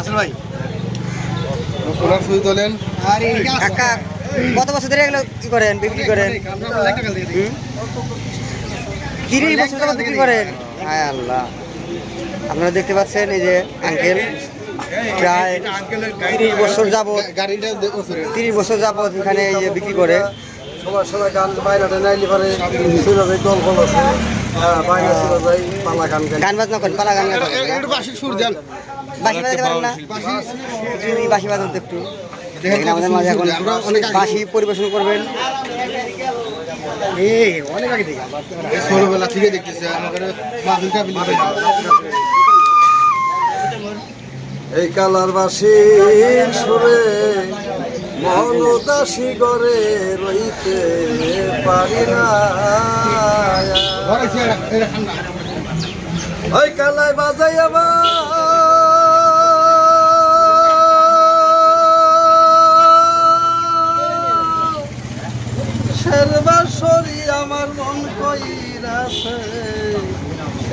আসল ভাই। ওনার সুই তোলেন। কত বছর ধরে এগুলো কি করেন বিক্রি করেন? তিরিশ বছর যাবত বিক্রি করেন। হায় আল্লাহ। আপনারা দেখতে পাচ্ছেন এই যে আঙ্কেল প্রায় তিরিশ বছর যাবত তিরিশ বছর যাবত এখানে এই যে বিক্রি করে। সময় সময় গান বাইনাটা নাইলে পারে সেইভাবে দল ফল আছে। হ্যাঁ বাইনা ছিল যাই পালা গান গাই। গান বাজনা করেন পালা গান গান না? একটু বাসি সুর দেন। বাঁশি বাজাতে পারেন না? বাজান একটু। দেখেন আমাদের মাঝে এখন আমরা অনেক আগে- পরিবেশন করবেন। এই অনেক আগে থেকে ছোটবেলা থেকে দেখতেছি আমাদের মাহফিল কাবিল এই কালার বাসির সুরে মনদাসী গরে রইতে পারি না। ওই কালায় বাজাই শেরবার সরি আমার মন কইরাছে,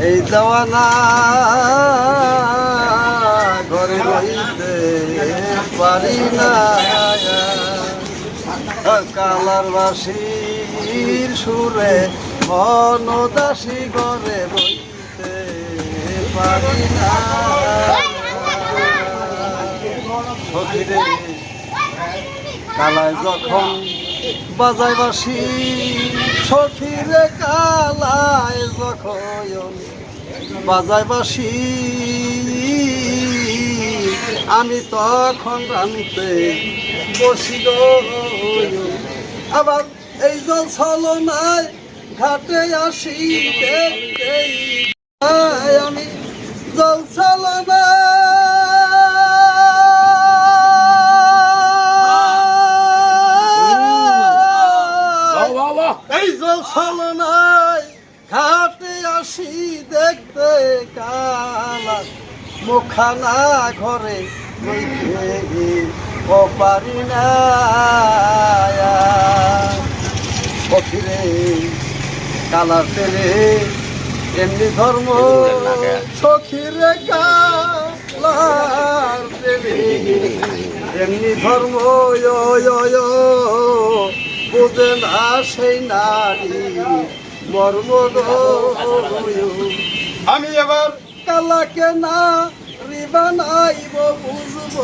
এই দেওয়ানা কালার বাসির সুরে মনদাসী ঘরে রইতে পারি না। সখিরে, কালায় যখন বাজাই বাসি সখিরে কালায় যখন বাজাই বাসি আমি তখন রানতে বসি গো। আবার এই জল ছলনায় ঘাটে আসি দেখতে আমি জল ছলনা এই জল ছলনায় ঘাটে আসি দেখতে কালা মুখানা ঘরে ও পারি না। পথিরে কালার তেলে এমনি ধর্ম। সখিরে কালার এমনি ধর্ম। বুঝে না সেই নারী মর্ম আমি এবার কালাকে না রিবানাইব বুঝব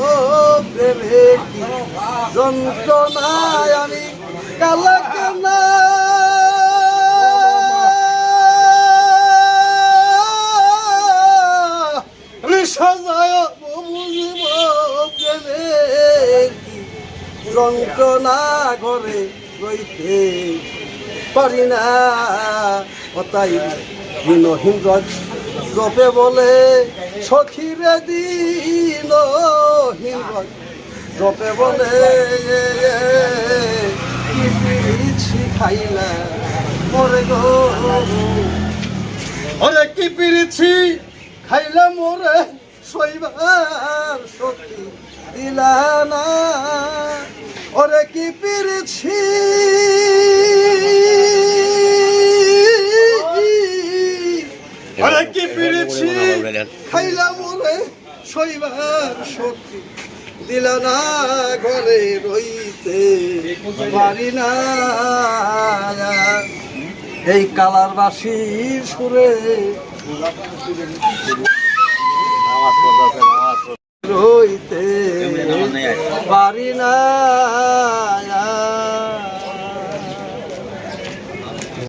প্রেমে যন্ত্রণায় আমি কালাকে না। সাজায় বুঝব প্রেমে যন্ত্রণা ঘরে রইতে পারি না। অতাই দিনহীন রজ জপে বলে, সখীরে রজ জপে বলে খাইলা মরে শৈবার শক্তি দিলা না? ওরে কি পিরিছি সইবার শক্তি দিল না ঘরে রইতে। পারি না এই কালার বাসি সুরে। রইতে। পারি না